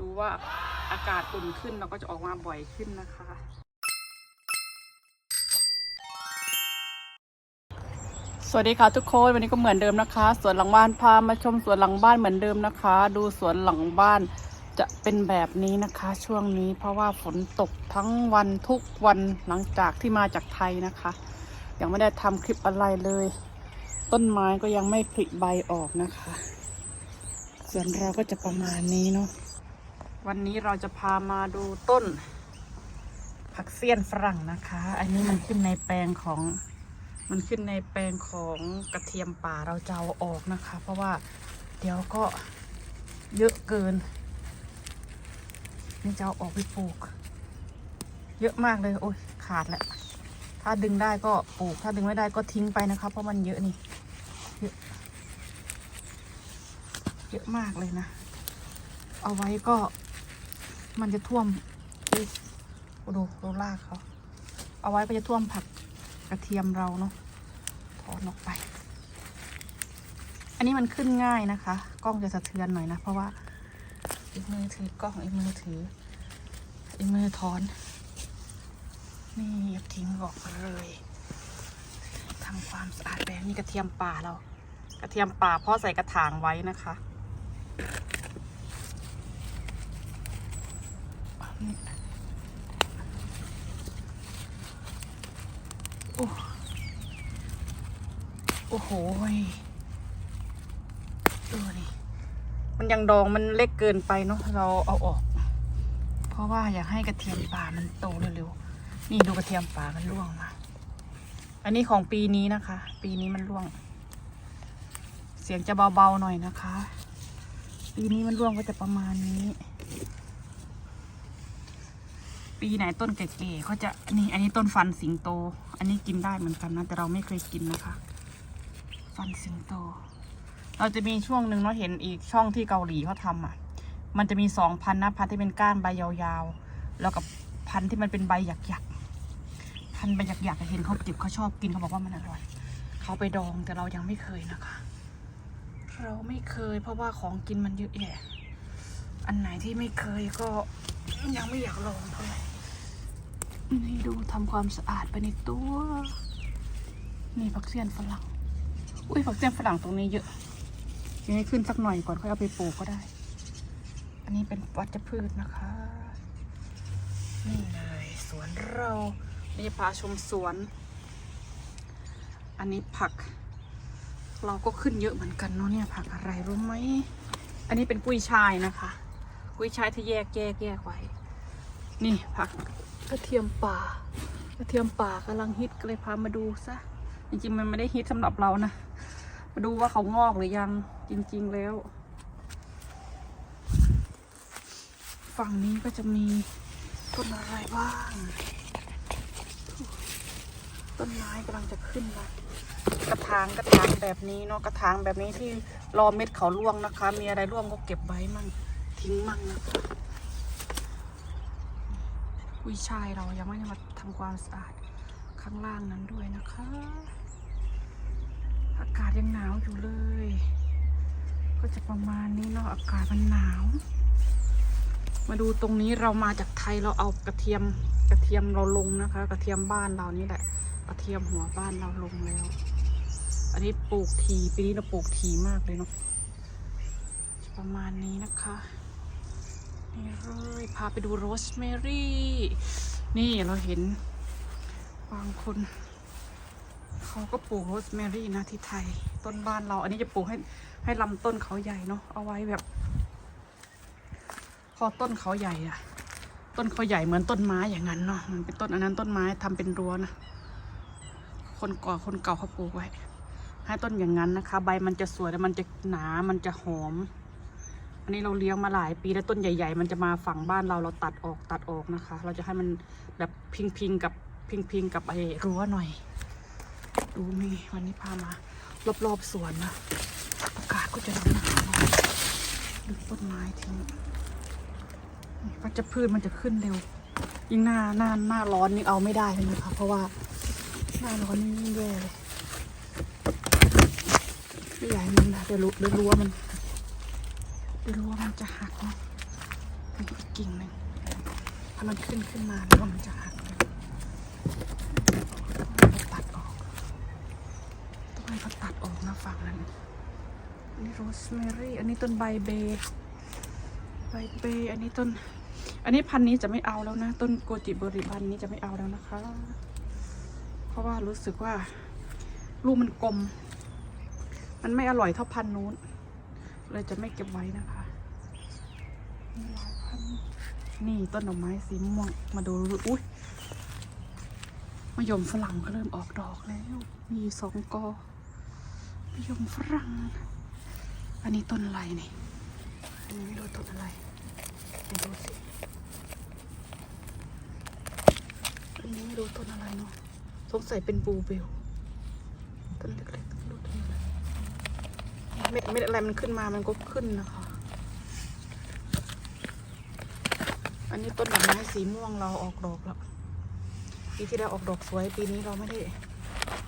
ดูว่าอากาศอุ่นขึ้นเราก็จะออกมาบ่อยขึ้นนะคะ สวัสดีค่ะทุกคนวันนี้ก็เหมือนเดิมนะคะ สวนหลังบ้านพามาชมสวนหลังบ้านเหมือนเดิมนะคะ ดูสวนหลังบ้านจะเป็นแบบนี้นะคะ ช่วงนี้เพราะว่าฝนตกทั้งวันทุกวันหลังจากที่มาจากไทยนะคะ ยังไม่ได้ทำคลิปอะไรเลย ต้นไม้ก็ยังไม่ผลิใบออกนะคะ ส่วนเราก็จะประมาณนี้เนาะ วันนี้เราจะพามาดูต้น ผักเสี้ยนฝรั่งนะคะ อันนี้มันขึ้นในแปลงของ มันขึ้นในแปลงของกระเทียมป่าเราจะเอาออกนะคะ เพราะว่าเดี๋ยวก็เยอะเกิน นี่จะเอาออกไปปลูก เยอะมากเลย โอ้ยขาดแล้วถ้าดึงได้ก็ปลูก ถ้าดึงไม่ได้ก็ทิ้งไปนะคะ เพราะมันเยอะนี่ เยอะเยอะมากเลยนะ เอาไว้ก็ มันจะท่วมดูดูรากเขาเอาไว้ก็จะท่วมผักกระเทียมเราเนาะถอนออกไป อันนี้มันขึ้นง่ายนะคะ กล้องจะสะเทือนหน่อยนะ เพราะว่าอีกมือถือกล้องอีกมือถือ อีกมือถอน นี่ทิ้งออกไปเลยทำความสะอาดแบบนี้กระเทียมป่าเรา กระเทียมป่าพ่อใส่กระถางไว้นะคะ โอ้โหดูนี่มันยังดองมันเล็กเกินไปเนาะเราเอาออก เพราะว่าอยากให้กระเทียมป่ามันโตเร็วๆนี่ดูกระเทียมป่ามันร่วงมาอันนี้ของปีนี้นะคะ ปีนี้มันร่วง เสียงจะเบาๆหน่อยนะคะ ปีนี้มันร่วงก็จะประมาณนี้ ปีไหนต้นแก่ๆเขาจะนี่อันนี้ต้นฟันสิงโต อันนี้กินได้เหมือนกันนะแต่เราไม่เคยกินนะคะ ฟันสิงโต เราจะมีช่วงหนึ่งเราเห็นอีกช่องที่เกาหลีเขาทำอะ มันจะมีสองพันนะพันที่เป็นก้านใบยาวๆ แล้วกับพันที่มันเป็นใบหยักๆ พันใบหยักๆเห็นเขาจิบเขาชอบกินเขาบอกว่ามันอร่อยเขาไปดองแต่เรายังไม่เคยนะคะ เราไม่เคย เพราะว่าของกินมันเยอะแยะอันไหนที่ไม่เคยก็ยังไม่อยากลองเท่าไหร่ นี่ดูทำความสะอาดไปในตัว นี่ผักเสี้ยนฝรั่ง อุ้ยผักเสี้ยนฝรั่งตรงนี้เยอะยังให้ขึ้นสักหน่อยก่อนค่อยเอาไปปลูกก็ได้ อันนี้เป็นวัชพืชนะคะ นี่เลยสวนเรานี่พาชมสวน อันนี้ผัก เราก็ขึ้นเยอะเหมือนกันเนาะเนี่ยผักอะไรรู้ไหม อันนี้เป็นกุ้ยช่ายนะคะ กุ้ยช่ายที่แยกแยกแยกไว้ นี่ผัก กระเทียมป่ากระเทียมป่ากำลังฮิตก็เลยพามาดูซะจริงๆมันไม่ได้ฮิตสำหรับเรานะมาดูว่าเขางอกหรือยังจริง ๆแล้ว ฝั่งนี้ก็จะมีต้นอะไรบ้างต้นไม้กำลังจะขึ้นมากระถางกระถางแบบนี้เนาะกระถางแบบนี้ที่รอเม็ดเขาร่วงนะคะ มีอะไรร่วงก็เก็บไว้มั่งทิ้งมั่งนะคะ กุยชายเรายังไม่ได้มาทำความสะอาดข้างล่างนั้นด้วยนะคะ อากาศยังหนาวอยู่เลย ก็จะประมาณนี้เนาะอากาศมันหนาว มาดูตรงนี้เรามาจากไทยเราเอากระเทียมกระเทียมเราลงนะคะ กระเทียมบ้านเรานี่แหละ กระเทียมหัวบ้านเราลงแล้ว อันนี้ปลูกทีปีนี้เราปลูกทีมากเลยเนาะประมาณนี้นะคะ นี่เลยพาไปดูโรสแมรี่ นี่เราเห็นบางคนเขาก็ปลูกโรสแมรี่นะที่ไทย ต้นบ้านเรา อันนี้จะปลูกให้ให้ลำต้นเขาใหญ่เนาะเอาไว้แบบ พอต้นเขาใหญ่อะต้นเขาใหญ่เหมือนต้นไม้อย่างนั้นเนาะมันเป็นต้นอันนั้นต้นไม้ทำเป็นรั้วนะคนก่อคนเก่าเขาปลูกไว้ ให้ต้นอย่างนั้นนะคะ ใบมันจะสวยแล้วมันจะหนามันจะหอม อันนี้เราเลี้ยงมาหลายปีแล้วต้นใหญ่ ๆ มันจะมาฝั่งบ้านเราเราตัดออกตัดออกนะคะ เราจะให้มันแบบพิงพิงๆกับพิงพิงๆกับไอ้รั้วหน่อย ดูมีวันนี้พามารอบๆสวนนะอากาศก็จะหนาวๆหน่อยดูต้นไม้ทิ้งวัชพืชมันจะขึ้นเร็ว ยิ่งหน้าหน้าหน้าร้อนนี่เอาไม่ได้เลยนะคะเพราะว่าหน้าร้อนนี่ยิ่งแย่เลยไม่อยากให้มันนะเดี๋ยวรู้เดี๋ยวรู้ว่ามัน รู้ว่ามันจะหักเนาะกิ่งหนึ่งถ้ามันขึ้นขึ้นมาแล้วมันจะหักเลยต้องให้เขาตัดออกต้องให้เขาตัดออกนะฝั่งนั้นอันนี้โรสแมรี่ อันนี้ต้นใบเบย์ใบเบย์อันนี้ต้น อันนี้พันนี้จะไม่เอาแล้วนะ ต้นโกจิบริพันนี้จะไม่เอาแล้วนะคะ เพราะว่ารู้สึกว่าลูกมันกลม มันไม่อร่อยเท่าพันนู้น เลยจะไม่เก็บไว้นะคะนี่ต้นดอกไม้สีม่วงมาดูอุ้ยมะยมฝรั่งก็เริ่มออกดอกแล้ว มีสองกอมะยมฝรั่ง อันนี้ต้นอะไรนี่อันนี้ไม่รู้ต้นอะไรไปดูสิอันนี้ไม่รู้ต้นอะไรเนาะสงสัยเป็นบูเบลต้นเล็กๆต้นลูกต้นอะไร เม็ดเม็ดอะไรมันขึ้นมามันก็ขึ้นนะคะ อันนี้ต้นดอกไม้สีม่วงเราออกดอกแล้วปีที่แล้วออกดอกสวยปีนี้เราไม่ได้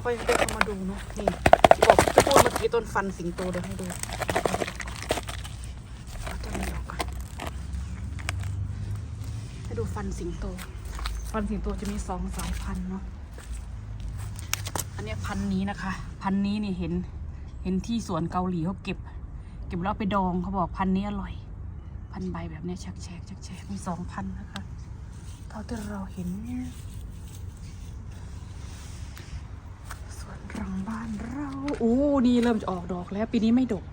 ค่อยได้เข้ามาดูเนาะนี่ที่บอกที่พูดเมื่อกี้ต้นฟันสิงโตเดี๋ยวให้ดูเอาต้นนี้ออกก่อนให้ดูฟันสิงโต ฟันสิงโตจะมีสองสายพันธุ์เนาะอันนี้พันธุ์นี้นะคะ พันธุ์นี้นี่เห็น เห็นที่สวนเกาหลีเขาเก็บ เก็บแล้วเอาไปดองเขาบอกพันนี้อร่อย พันใบแบบนี้ชักแฉกชักแฉกมีสองพันนะคะเท่าที่เราเห็นเนี่ยสวนรังบ้านเราโอ้นี่เริ่มจะออกดอกแล้ว ปีนี้ไม่ดก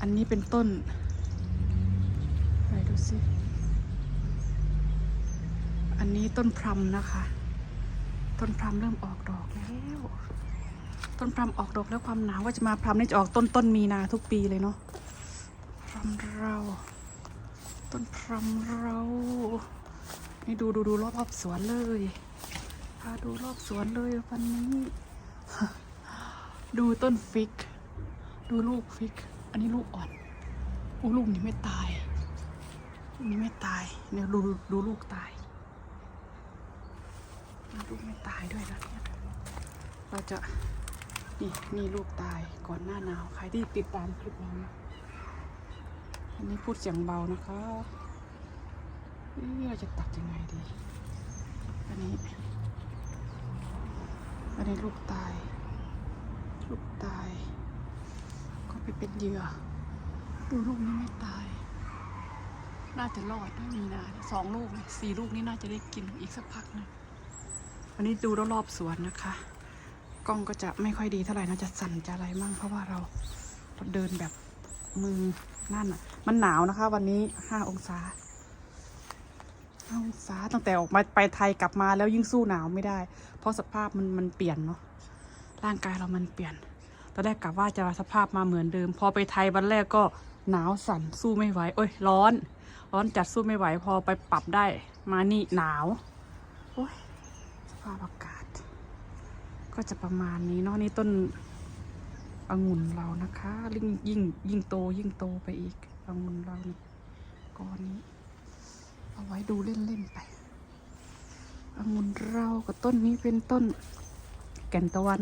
อันนี้เป็นต้นไหนดูสิอันนี้ต้นพรำนะคะ ต้นพรำเริ่มออกดอกแล้ว ต้นพรำออกดอกแล้วความหนาวว่าจะมาพรำนี่จะออกต้นต้นมีนาทุกปีเลยเนาะพรำเรา ต้นพรำเรา นี่ดูดูดูรอบรอบสวนเลยพาดูรอบสวนเลยวันนี้ ดูต้นฟิก ดูลูกฟิก อันนี้ลูกอ่อนอู้ลูกนี้ไม่ตายนี้ไม่ตายเนี่ยดูดูลูกตายลูกไม่ตายด้วยนะเราจะ นี่นี่ลูกตายก่อนหน้าหนาวใครที่ติดตามคลิปเรานะอันนี้พูดเสียงเบานะคะนี่เราจะตัดยังไงดี อันนี้ อันนี้ลูกตาย ลูกตาย ก็ไปเป็นเหยื่อดูลูกนี้ไม่ตาย น่าจะรอดไม่มีนาสองลูกสี่ลูกนี้น่าจะได้กินอีกสักพักหนึงวันนี้ดูรอบๆสวนนะคะ กล้องก็จะไม่ค่อยดีเท่าไหร่นะจะสั่นจะอะไรมั่งเพราะว่าเราเราเดินแบบมือนั่นอะ มันหนาวนะคะ วันนี้ห้าองศาห้าองศาตั้งแต่ออกมาไปไทยกลับมาแล้วยิ่งสู้หนาวไม่ได้ เพราะสภาพมันมันเปลี่ยนเนาะร่างกายเรามันเปลี่ยนตอนแรกกะว่าจะสภาพมาเหมือนเดิม พอไปไทยวันแรกก็หนาวสั่นสู้ไม่ไหวเอ้ยร้อน ร้อนจัดสู้ไม่ไหว พอไปปรับได้ มานี่หนาว โอ้ยสภาพอากาศ ก็จะประมาณนี้เนาะนี่ต้นองุ่นเรานะคะยิ่งยิ่งยิ่งโตยิ่งโตไปอีกองุ่นเรานี่ก้อนนี้ เอาไว้ดูเล่นๆไปองุ่นเรากับต้นนี้เป็นต้น แก่นตะวัน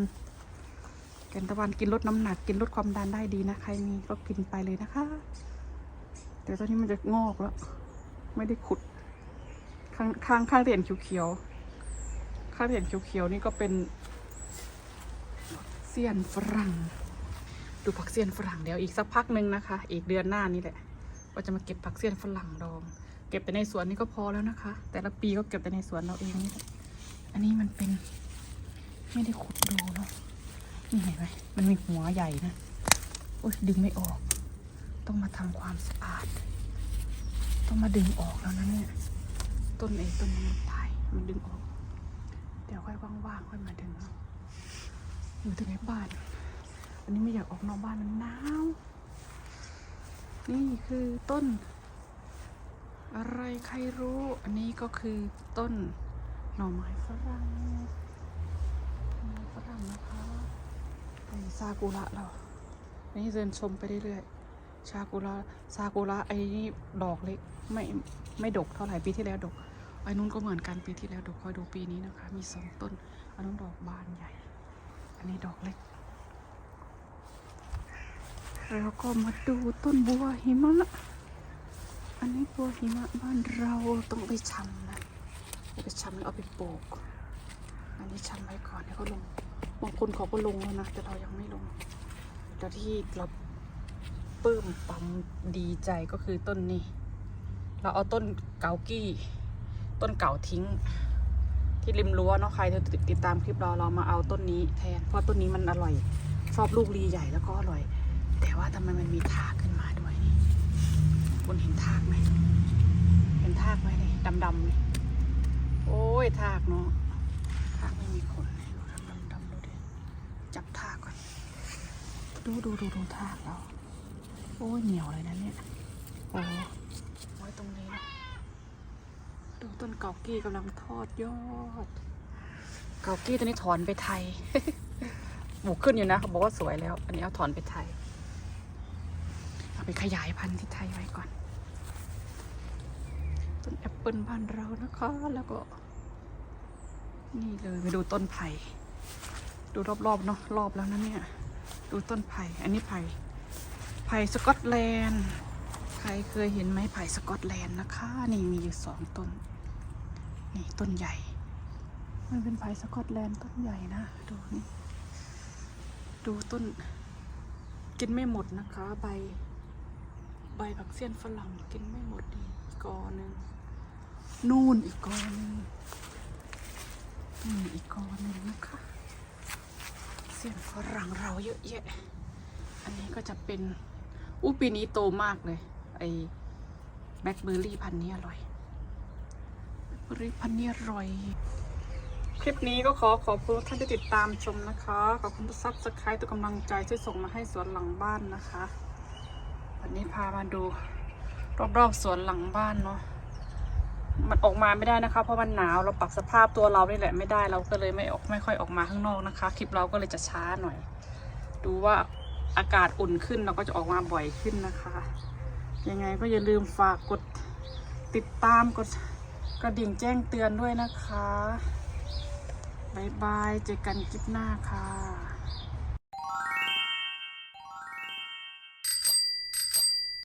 แก่นตะวันกินลดน้ำหนัก กินลดความดันได้ดีนะใครมีก็กินไปเลยนะคะแต่ตอนนี้มันจะงอกแล้ว ไม่ได้ขุด ข้างข้างข้างที่เห็นเขียวๆข้างที่เห็นเขียวๆนี่ก็เป็น เสี้ยนฝรั่ง ดูผักเสี้ยนฝรั่งเดี๋ยวอีกสักพักหนึ่งนะคะ อีกเดือนหน้านี่แหละก็จะมาเก็บผักเสี้ยนฝรั่งดอง เก็บแต่ในสวนนี่ก็พอแล้วนะคะ แต่ละปีก็เก็บแต่ในสวนเราเองนี่แหละอันนี้มันเป็น ไม่ได้ขุดดูเนาะนี่เห็นไหมมันมีหัวใหญ่นะโอ้ยดึงไม่ออก ต้องมาทำความสะอาด ต้องมาดึงออกแล้วนะเนี่ยต้นเองต้นนี้มันตายมันดึงออก เดี๋ยวค่อยว่างๆค่อยมาดึง อยู่ถึงในบ้าน อันนี้ไม่อยากออกนอกบ้านมันหนาว นี่คือต้น อะไรใครรู้ อันนี้ก็คือต้นหน่อไม้ฝรั่งหน่อฝรั่งนะคะไปซากุระเราอันนี้เดินชมไปเรื่อยๆชากุระ ซากุระไอ้นี่ดอกเล็ก ไม่ ไม่ดกเท่าไหร่ปีที่แล้วดกไอ้นู้นก็เหมือนกันปีที่แล้วดอกคอยดูปีนี้นะคะ มีสองต้นอันนู้นดอกบานใหญ่ อันนี้ดอกเล็กแล้วก็มาดูต้นบัวหิมะ อัอันนี้ตัวหิมะบ้านเราต้องไปชำนะไปชำแล้วเอาไปปลูก อันนี้ชำไว้ก่อนให้เขาลง บางคนเขาก็ลงแล้วนะ แต่เรายังไม่ลงแต่ที่เราปลื้มปั๊มดีใจก็คือต้นนี้ เราเอาต้นเกากี้ ต้นเก่าทิ้ง ที่ริมรั้วเนาะใครที่ติดตามคลิปเราเรามาเอาต้นนี้แทน เพราะต้นนี้มันอร่อย ชอบลูกรีใหญ่แล้วก็อร่อย แต่ว่าทำไมมันมีทากขึ้นมาด้วยนี่คุณเห็นทากไหมเห็นทากไหมนี่ดำๆนี่โอ้ยทากเนาะทากไม่มีขนเลยดูดำดำๆดูดิจับทากก่อนดูดูดูดูทากเราโอ้ยเหนียวเลยนะเนี่ยโอ้ ดูต้นเกากี้กำลังทอดยอด เกากี้ตัวนี้ถอนไปไทยหมูขึ้นอยู่นะเขาบอกว่าสวยแล้ว อันนี้เอาถอนไปไทย เอาไปขยายพันธุ์ที่ไทยไว้ก่อน ต้นแอปเปิลบ้านเรานะคะ แล้วก็ นี่เลยไปดูต้นไผ่ดูรอบๆเนาะรอบแล้วนะเนี่ย ดูต้นไผ่ อันนี้ไผ่ ไผ่สกอตแลนด์ ใครเคยเห็นไหมไผ่สกอตแลนด์นะคะ นี่มีอยู่สองต้น นี่ต้นใหญ่ มันเป็นไผ่สกอตแลนด์ต้นใหญ่นะ ดูนี่ ดูต้น กินไม่หมดนะคะ ใบ ใบผักเสี้ยนฝรั่งกินไม่หมดดีอีกกอหนึ่งนู่นอีกกอหนึ่งนี่อีกกอหนึ่งนะคะ เสี้ยนฝรั่งเราเยอะแยะ อันนี้ก็จะเป็นอู้ปีนี้โตมากเลย ไอ้แบล็คเบอร์รี่พันนี้อร่อย รีพันนี้อร่อย คลิปนี้ก็ขอขอบคุณท่านที่ติดตามชมนะคะ ขอบคุณทุกซับสไครต์ตัวกำลังใจที่ส่งมาให้สวนหลังบ้านนะคะ วันนี้พามาดู รอบๆสวนหลังบ้านเนาะมันออกมาไม่ได้นะคะ เพราะมันหนาวเราปรับสภาพตัวเรานี่แหละไม่ได้เราก็เลยไม่ออกไม่ค่อยออกมาข้างนอกนะคะ คลิปเราก็เลยจะช้าหน่อย ดูว่าอากาศอุ่นขึ้นเราก็จะออกมาบ่อยขึ้นนะคะ ยังไงก็อย่าลืมฝากกดติดตามกด ระดิ่งแจ้งเตือนด้วยนะคะบายบายเจอกันคลิปหน้าค่ะ